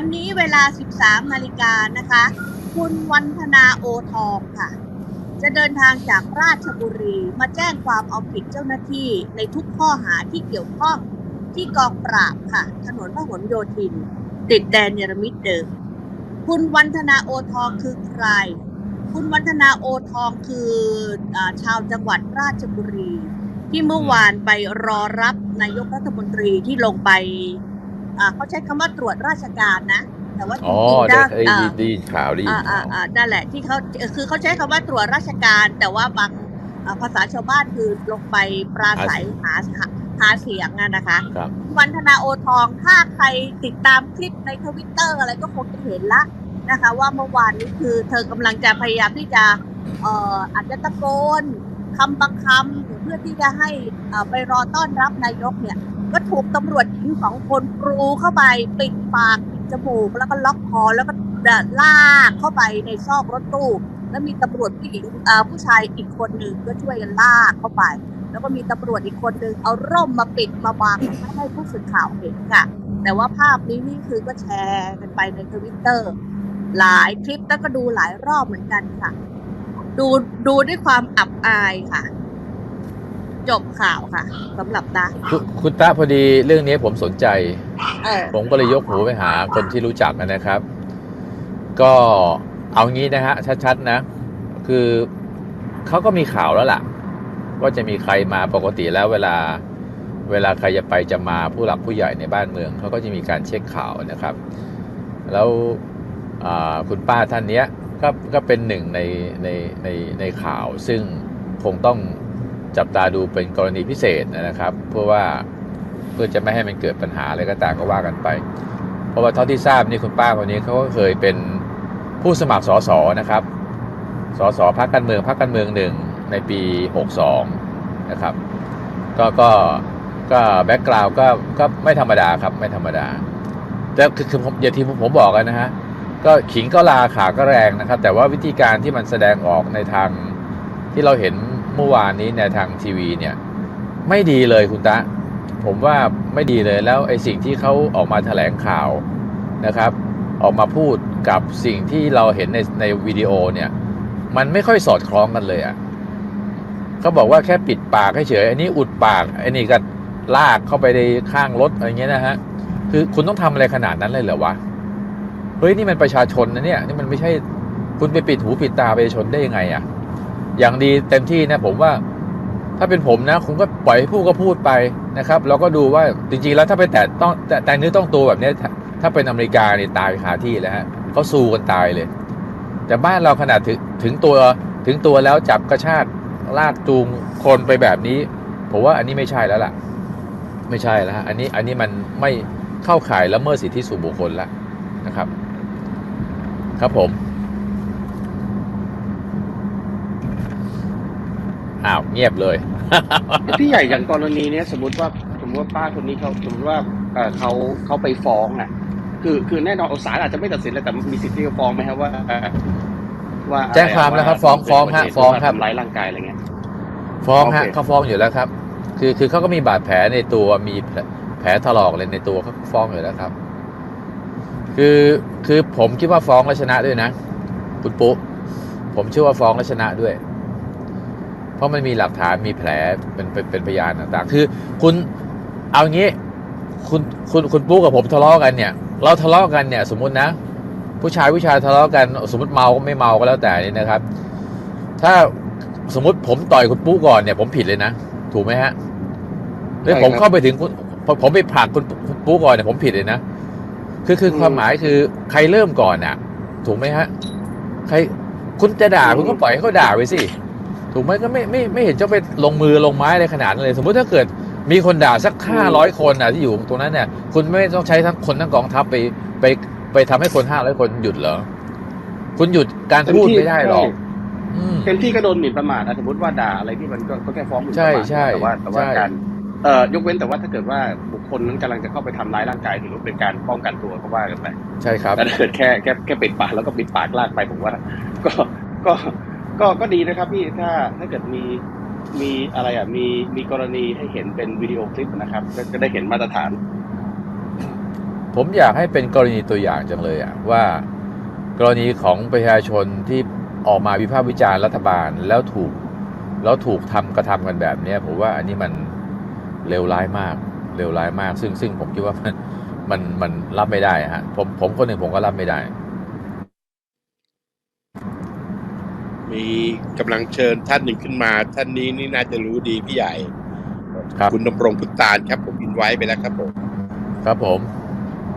วันนี้เวลา 13 นาฬิกานะคะ คุณวันธนาโอทองค่ะ จะเดินทางจากราชบุรีมาแจ้งความเอาผิดเจ้าหน้าที่ในทุกข้อหาที่เกี่ยวข้องที่กองปราบค่ะ ถนนพหลโยธิน ติดแดนเนรมิตเดิม คุณวันธนาโอทองคือใคร คุณวันธนาโอทองคืออชาวจังหวัดราชบุรี ที่เมื่อวานไปรอรับนายกรัฐมนตรีที่ลงไป เขาใช้คำว่าตรวจราชการนะ แต่ว่าจอ๋อริงๆได้ด้านเอ้ยอ่าได้ได้ยินข่าวได้ยิอ่านอ่าข่าวอ่านั่นแหละที่เขาเอ่อคือเขาใช้คำว่าตรวจราชการ แต่ว่าบางอ่าภาษาชาวบ้านคือลงไปปราศัยหาหาหาเสียงอะนะคะครับวันธนาโอทองถ้าใครติดตามคลิปในทวิตเตอร์อะไรก็คงจะเห็นละนะคะ ว่าเมื่อวานนี้คือเธอกำลังจะพยายามที่จะเอ่ออาจจะตะโกนคำบางคำเพื่อที่จะให้เอ่อไปรอต้อนรับนายกเนี่ย ก็ถูกตำรวจหญิงสองคนกรูเข้าไปปิดปากปิดจมูกแล้วก็ล็อกคอแล้วก็ลากเข้าไปในซอกรถตู้ แล้วมีตำรวจผู้หญิงผู้ชายอีกคนหนึ่งก็ช่วยกันลากเข้าไป แล้วก็มีตำรวจอีกคนหนึ่งเอาร่มมาปิดมาบังไม่ให้ผู้สื่อข่าวเห็นค่ะ แต่ว่าภาพนี้นี่คือก็แชร์กันไปในทวิตเตอร์หลายคลิปแล้วก็ดูหลายรอบเหมือนกันค่ะ ดูดูด้วยความอับอายค่ะ จบข่าวค่ะสำหรับตาคุณคุณตาพอดีเรื่องนี้ผมสนใจ เออผมก็เลยยกหูไปหาคนที่รู้จักนะครับ ก็เอางี้นะฮะชัดๆนะ คือเขาก็มีข่าวแล้วล่ะ ว่าจะมีใครมาปกติแล้วเวลา เวลาใครจะไปจะมาผู้หลักผู้ใหญ่ในบ้านเมืองเขาก็จะมีการเช็คข่าวนะครับ แล้วอ่าคุณป้าท่านเนี้ยก็ก็เป็นหนึ่งในในในในข่าวซึ่งคงต้อง จับตาดูเป็นกรณีพิเศษนะครับ เพื่อว่าเพื่อจะไม่ให้มันเกิดปัญหาอะไรก็ตามก็ว่ากันไป เพราะว่าเท่าที่ทราบนี่คุณป้าคนนี้เขาก็เคยเป็นผู้สมัครสสนะครับสสพรรคการเมืองพรรคการเมืองหนึ่งในปี 62 นะครับ ก็ก็ก็แบ็กกราวก็ก็ไม่ธรรมดาครับไม่ธรรมดา แต่คือคือผมอย่างที่ผมบอกกันนะฮะก็ขิงก็ลาขาก็แรงนะครับ แต่ว่าวิธีการที่มันแสดงออกในทางที่เราเห็น เมื่อวานนี้ในทางทีวีเนี่ย ไม่ดีเลยคุณตะ ผมว่าไม่ดีเลยแล้วไอ้สิ่งที่เขาออกมาแถลงข่าวนะครับ ออกมาพูดกับสิ่งที่เราเห็นในในวิดีโอเนี่ย มันไม่ค่อยสอดคล้องกันเลยอะ่ะเขาบอกว่าแค่ปิดปากเฉยอันนี้อุดปากอ้นี่ก็ลากเข้าไปในข้างรถอะไรเงี้ยนะฮะคือคุณต้องทำอะไรขนาดนั้นเลยเหรอวะเฮ้ยนี่มันประชาชนนะเนี่ยนี่มันไม่ใช่คุณไปปิดหูปิดตาประชาชนได้ยังไงอะ่ะ อย่างดีเต็มที่นะผมว่า ถ้าเป็นผมนะผมก็ปล่อยให้พูดก็พูดไปนะครับเราก็ดูว่าจริงๆแล้วถ้าไปแตะต้องแตะเนื้อต้องตัวแบบนี้ถ้าถ้าเป็นอเมริกาเนี่ยตายคาที่แล้วฮะเขาสู้กันตายเลย แต่บ้านเราขนาดถึงถึงตัวถึงตัวแล้วจับกระชากลากจูงคนไปแบบนี้ ผมว่าอันนี้ไม่ใช่แล้วล่ะ ไม่ใช่แล้วฮะอันนี้อันนี้มันไม่เข้าข่ายละเมิดสิทธิส่วนบุคคลแล้วนะครับ ครับผม อ้าวเงียบเลย พี่ใหญ่อย่างกรณีเนี้ยสมมติว่าสมมติว่าป้าคนนี้เขาสมมติว่าเอ่อเขาเขาไปฟ้องอะ คือคือแน่นอนศาลอาจจะไม่ตัดสินเลยแต่มีสิทธิ์ที่จะฟ้องไหมครับว่าเอ่อว่าอะไรแจ้งความแล้วครับฟ้องฟ้องฮะเป็นฟ้องครับ ทำร้ายร่างกายอะไรเงี้ย ฟ้องฮะโอเค เขาฟ้องอยู่แล้วครับ คือคือเขาก็มีบาดแผลในตัวมีแผลแผลถลอกเลยในตัวเขาฟ้องอยู่แล้วครับ คือคือผมคิดว่าฟ้องแล้วชนะด้วยนะ คุณปุ๊ผมเชื่อว่าฟ้องแล้วชนะด้วย เพราะมันมีหลักฐานมีแผลเป็นเป็นเป็นพยานต่างๆ คือคุณเอางี้คุณคุณคุณปุ๊กับผมทะเลาะกันเนี่ย เราทะเลาะกันเนี่ย สมมุตินะ ผู้ชายผู้ชายทะเลาะกัน สมมติเมาก็ไม่เมาก็แล้วแต่นี่นะครับ ถ้าสมมติผมต่อยคุณปุ๊ก่อนเนี่ย ผมผิดเลยนะ ถูกไหมฮะหรือใช่ผมครับเข้าไปถึงคุณผมผมไปผลักคุณคุณปุ๊ก่อนเนี่ยผมผิดเลยนะคือคืออืมความหมายคือใครเริ่มก่อนอะ ถูกไหมฮะ ใครคุณจะด่าอืมคุณก็ปล่อยให้เขาด่าไปสิ ถูกไหมก็ไม่ไม่ไม่เห็นจะไปลงมือลงไม้อะไรขนาดนั้นเลย สมมุติถ้าเกิดมีคนด่าสักห้าร้อยคนอะที่อยู่ตรงนั้นเนี่ย คุณไม่ต้องใช้ทั้งคนทั้งกองทัพไปไปไปทำให้คนห้าร้อยคนหยุดเหรอ คุณหยุดการพูดไม่ได้หรอกอืมเต็มที่ก็โดนหมิ่นประมาทนะสมมติว่าด่าอะไรที่มันก็ก็แค่ฟ้องหมิ่นประมาทใช่ใช่แต่ว่าแต่ว่าใช่การเอ่อยกเว้นแต่ว่าถ้าเกิดว่าบุคคลนั้นกำลังจะเข้าไปทำร้ายร่างกายถือว่าเป็นการป้องกันตัวก็ว่ากันไปใช่ครับแต่ถ้าเกิดแค่แค่แค่ปิดปากแล้วก็ปิดปากลากไปผมว่า ก็ก็ ก็ก็ดีนะครับพี่ถ้าถ้าเกิดมีมีอะไรอะมีมีกรณีให้เห็นเป็นวิดีโอคลิปนะครับก็จะได้เห็นมาตรฐาน ผมอยากให้เป็นกรณีตัวอย่างจังเลยอะว่า กรณีของประชาชนที่ออกมาวิพากษ์วิจารณ์รัฐบาลแล้วถูกแล้วถูกทำกระทำกันแบบเนี้ยผมว่าอันนี้มันเลวร้ายมากเลวร้ายมาก ซึ่งซึ่งผมคิดว่ามันมันมันรับไม่ได้ฮะผมผมคนหนึ่งผมก็รับไม่ได้ มีกำลังเชิญท่านหนึ่งขึ้นมา ท่านนี้นี่น่าจะรู้ดีพี่ใหญ่ครับคุณดำรงพุทธานครับ ผมอินไว้ไปแล้วครับผมครับผม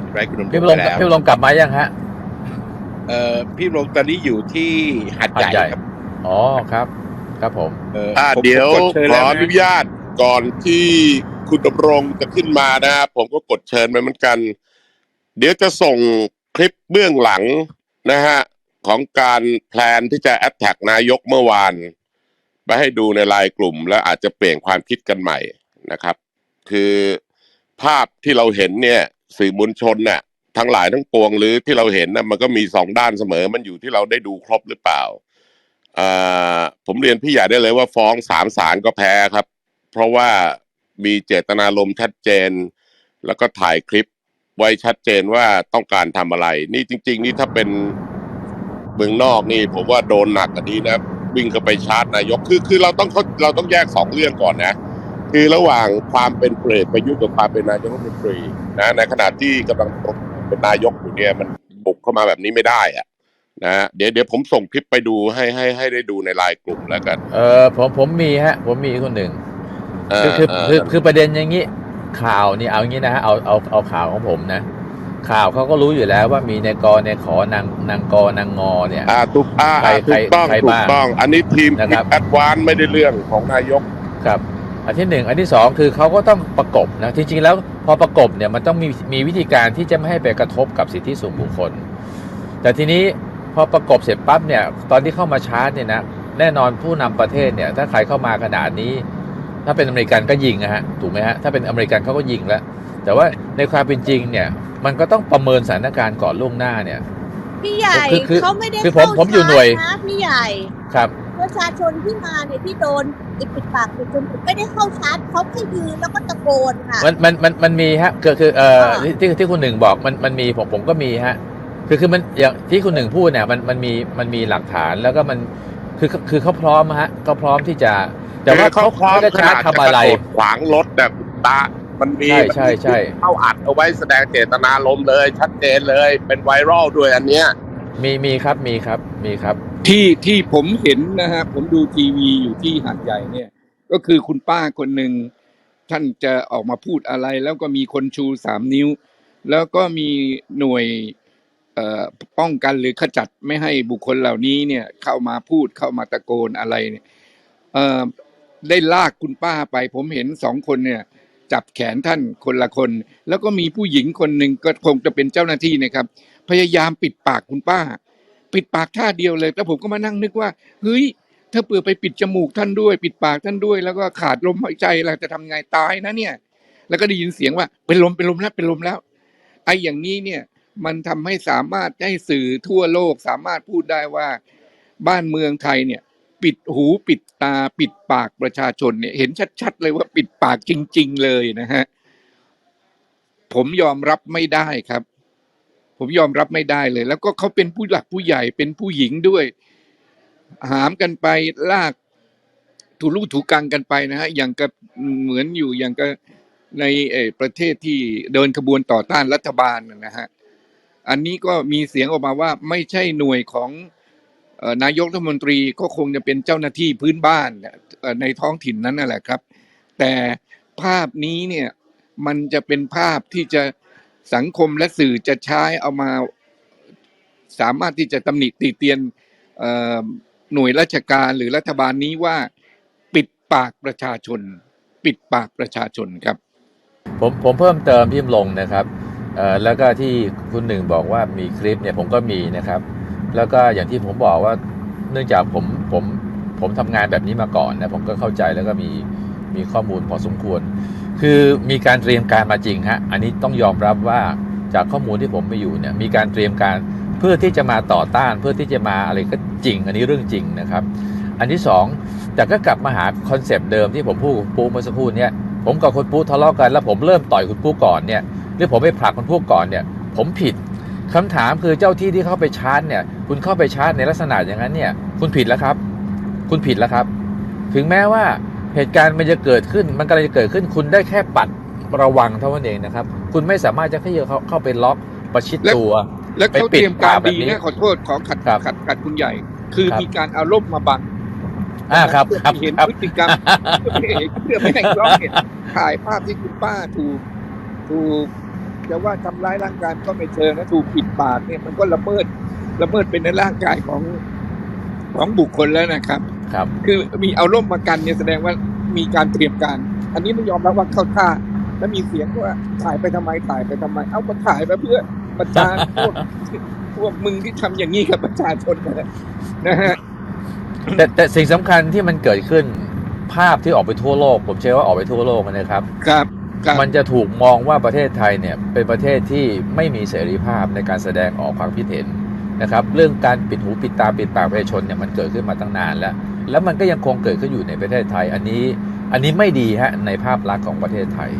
อินไว้คุณดำรงพี่ไปลงแล้วพี่ลงกลับมายังฮะเอ่อพี่ดำรงตอนนี้อยู่ที่หัดใหญ่หาดใหญ่ครับอ๋อครับ ครับผมเอ่ออ่าผมเดี๋ยวผมกเชิญขแล้อวอนุนะญาตก่อนที่คุณดำรงจะขึ้นมานะผมก็กดเชิญไปเหมือนกัน เดี๋ยวจะส่งคลิปเบื้องหลังนะฮะ ของการแพลนที่จะแอ t แทกนายกเมื่อวาน ไปให้ดูในไลน์กลุ่ม แล้วอาจจะเปลี่ยนความคิดกันใหม่นะครับ คือภาพที่เราเห็นเนี่ยสื่อมวลชนเนี่ยทั้งหลายทั้งปวงหรือที่เราเห็นนะมันก็มีสองด้านเสมอ มันอยู่ที่เราได้ดูครบหรือเปล่าอ่าผมเรียนพี่ใหญ่ได้เลยว่าฟ้องสามศาลก็แพ้ครับ เพราะว่ามีเจตนารมณ์ชัดเจน แล้วก็ถ่ายคลิปไว้ชัดเจนว่าต้องการทำอะไร นี่จริง ๆ นี่ถ้าเป็น เมืองนอกนี่ผมว่าโดนหนักกว่านี้นะ วิ่งเข้าไปชาร์จนายกคือคือเราต้องเราต้องแยกสองเรื่องก่อนนะ คือระหว่างความเป็นเปรตประยุทธ์กับความเป็นนายกรัฐมนตรีนะในขณะที่กำลังเป็นนายกอยู่เนี่ยมันบุกเข้ามาแบบนี้ไม่ได้อะนะเดี๋ยวเดี๋ยวผมส่งคลิปไปดูให้ให้ให้ได้ดูในไลน์กลุ่มแล้วกัน เออผมผมมีฮะ ผมมีคนหนึ่งคือคือเออคือคือประเด็นอย่างนี้ข่าวนี่เอางี้นะฮะเอาเอาเอาข่าวของผมนะ ข่าวเขาก็รู้อยู่แล้วว่ามีในกในขอนางนางกนางงอเนี่ย อ่าถูกอ่าใครอ่าถูกต้องใครถูบ้ากงต้อง อันนี้ทีมนะครับแอดวานไม่ได้เรื่องของนายก ครับ อันที่หนึ่งอันที่สองคือเขาก็ต้องประกบนะจริงๆแล้วพอประกบเนี่ยมันต้องมีมีวิธีการที่จะไม่ให้ไปกระทบกับสิทธิส่วนบุคคล แต่ทีนี้พอประกบเสร็จปั๊บเนี่ยตอนที่เข้ามาชาร์จเนี่ยนะแน่นอนผู้นำประเทศเนี่ยถ้าใครเข้ามาขนาดนี้ ถ้าเป็นอเมริกันก็ยิงนะฮะถูกไหมฮะถ้าเป็นอเมริกันเขาก็ยิงแล้ว แต่ว่าในความเป็นจริงเนี่ย มันก็ต้องประเมินสถานการณ์ก่อนล่วงหน้าเนี่ย พี่ใหญ่คือคือเขาไม่ได้คือผมเข้าผมอยู่หน่วยชาร์จนะพี่ใหญ่ครับประชาชนที่มาเนี่ยที่โดนปิดปิดปากปิดจมูกไม่ได้เข้าชาร์จเขาแค่ยืนแล้วก็ตะโกนค่ะมันมันมันมันมีฮะคือคือเอ่อค่ะที่ที่ที่คุณหนึ่งบอกมันมันมีผมผมก็มีฮะคือคือมันอย่างที่คุณหนึ่งพูดเนี่ยมันมันมีมันมีหลักฐานแล้วก็มันคือคือเขาพร้อมฮะก็พร้อมที่จะ แต่ว่าคือเขาพร้อมจะขชาร์นาจดทำอะไรจกดขวางรถแบบตา มันมีใช่ใช่ใช่ เข้าอัดเอาไว้แสดงเจตนารมณ์เลย ชัดเจนเลยเป็นไวรัลด้วยอันเนี้ย มีมีครับมีครับมีครับ ที่ที่ผมเห็นนะฮะผมดูทีวีอยู่ที่หาดใหญ่เนี่ย ก็คือคุณป้าคนหนึ่งท่านจะออกมาพูดอะไร แล้วก็มีคนชูสามนิ้ว แล้วก็มีหน่วยเอ่อป้องกันหรือขจัดไม่ให้บุคคลเหล่านี้เนี่ยเข้ามาพูดเข้ามาตะโกนอะไรเนี่ยเอ่อได้ลากคุณป้าไป ผมเห็นสองคนเนี่ย จับแขนท่านคนละคน แล้วก็มีผู้หญิงคนหนึ่งก็คงจะเป็นเจ้าหน้าที่นะครับ พยายามปิดปากคุณป้า ปิดปากท่าเดียวเลยแล้วผมก็มานั่งนึกว่าเฮ้ยถ้าเผื่อไปปิดจมูกท่านด้วย ปิดปากท่านด้วย แล้วก็ขาดลมหายใจเราจะทำไงตายนะเนี่ย แล้วก็ได้ยินเสียงว่าเป็นลมเป็นลมแล้วเป็นลมแล้วไอ้อย่างนี้เนี่ยมันทำให้สามารถให้สื่อทั่วโลกสามารถพูดได้ว่าบ้านเมืองไทยเนี่ย ปิดหูปิดตาปิดปากประชาชนเนี่ยเห็นชัด ๆ เลยว่าปิดปากจริง ๆ เลยนะฮะผมยอมรับไม่ได้ครับ ผมยอมรับไม่ได้เลย แล้วก็เขาเป็นผู้หลักผู้ใหญ่เป็นผู้หญิงด้วย หามกันไปลากถูลูกถูกังกันไปนะฮะอย่างกับเหมือนอยู่อย่างกับในประเทศที่เดินขบวนต่อต้านรัฐบาลนะฮะอันนี้ก็มีเสียงออกมาว่าไม่ใช่หน่วยของ นายกรัฐมนตรีก็คงจะเป็นเจ้าหน้าที่พื้นบ้านในท้องถิ่นนั้นนั่นแหละครับ แต่ภาพนี้เนี่ยมันจะเป็นภาพที่จะสังคมและสื่อจะใช้เอามา สามารถที่จะตำหนิติเตียนหน่วยราชการหรือรัฐบาลนี้ว่าปิดปากประชาชน ปิดปากประชาชนครับ ผมผมเพิ่มเติมพี่ลงนะครับแล้วก็ที่คุณหนึ่งบอกว่ามีคลิปเนี่ยผมก็มีนะครับ แล้วก็อย่างที่ผมบอกว่าเนื่องจากผมผมผมทำงานแบบนี้มาก่อนนะผมก็เข้าใจแล้วก็มีมีข้อมูลพอสมควร คือมีการเตรียมการมาจริงฮะอันนี้ต้องยอมรับว่าจากข้อมูลที่ผมไปอยู่เนี่ยมีการเตรียมการเพื่อที่จะมาต่อต้าน เพื่อที่จะมาอะไรก็จริง อันนี้เรื่องจริงนะครับ อันที่สองแต่ก็กลับมาหาคอนเซปต์เดิมที่ผมพูดกับคุณปูเมื่อสักครู่เนี่ยผมกับคุณปูทะเลาะกันแล้วผมเริ่มต่อยคุณปูก่อนเนี่ยเรือผมไปผลักคนพวกก่อนเนี่ยผมผิด คำถามคือเจ้าที่ที่เข้าไปชาร์จเนี่ยคุณเข้าไปชาร์จในลักษณะอย่างนั้นเนี่ยคุณผิดแล้วครับ คุณผิดแล้วครับ ถึงแม้ว่าเหตุการณ์มันจะเกิดขึ้นมันกำลังจะเกิดขึ้น คุณได้แค่ปัดระวังเท่านั้นเองนะครับ คุณไม่สามารถจะเข้าเข้าเข้าไปล็อกประชิดตัว แล้วเขาไปปิดเตรียมการปากแบบดีนี้นะขอโทษขอขัดครับขัดขัดคุณใหญ่ คือครับมีการเอาร่มมาบังอ่าครับครับเห็นครับพฤติกรรมเพื่อไม่ให้กล้องเนี่ยถ่ายภาพที่คุณป้าถูกถูก จะว่าทำร้ายร่างกายก็ไม่เชิงนะถูกปิดปากเนี่ยมันก็ละเมิดละเมิดเป็นในร่างกายของของบุคคลแล้วนะครับ ครับ คือมีเอาร่มมากันเนี่ยแสดงว่ามีการเตรียมการ อันนี้ไม่ยอมรับว่าเข้าท่าแล้วมีเสียงว่าถ่ายไปทำไมถ่ายไปทำไม เอามาถ่ายไปเพื่อประจานพวกพวกมึงที่ทำอย่างนี้กับประชาชนนะนะฮะแต่แต่สิ่งสำคัญที่มันเกิดขึ้นภาพที่ออกไปทั่วโลก ผมเชื่อว่าออกไปทั่วโลกนะครับ ครับครับ มันจะถูกมองว่าประเทศไทยเนี่ยเป็นประเทศที่ไม่มีเสรีภาพในการแสดงออกความคิดเห็นนะครับเรื่องการปิดหูปิดตาปิดปากประชาชนเนี่ยมันเกิดขึ้นมาตั้งนานแล้ว แล้วมันก็ยังคงเกิดขึ้นอยู่ในประเทศไทยอันนี้อันนี้ไม่ดีฮะในภาพลักษณ์ของประเทศไทย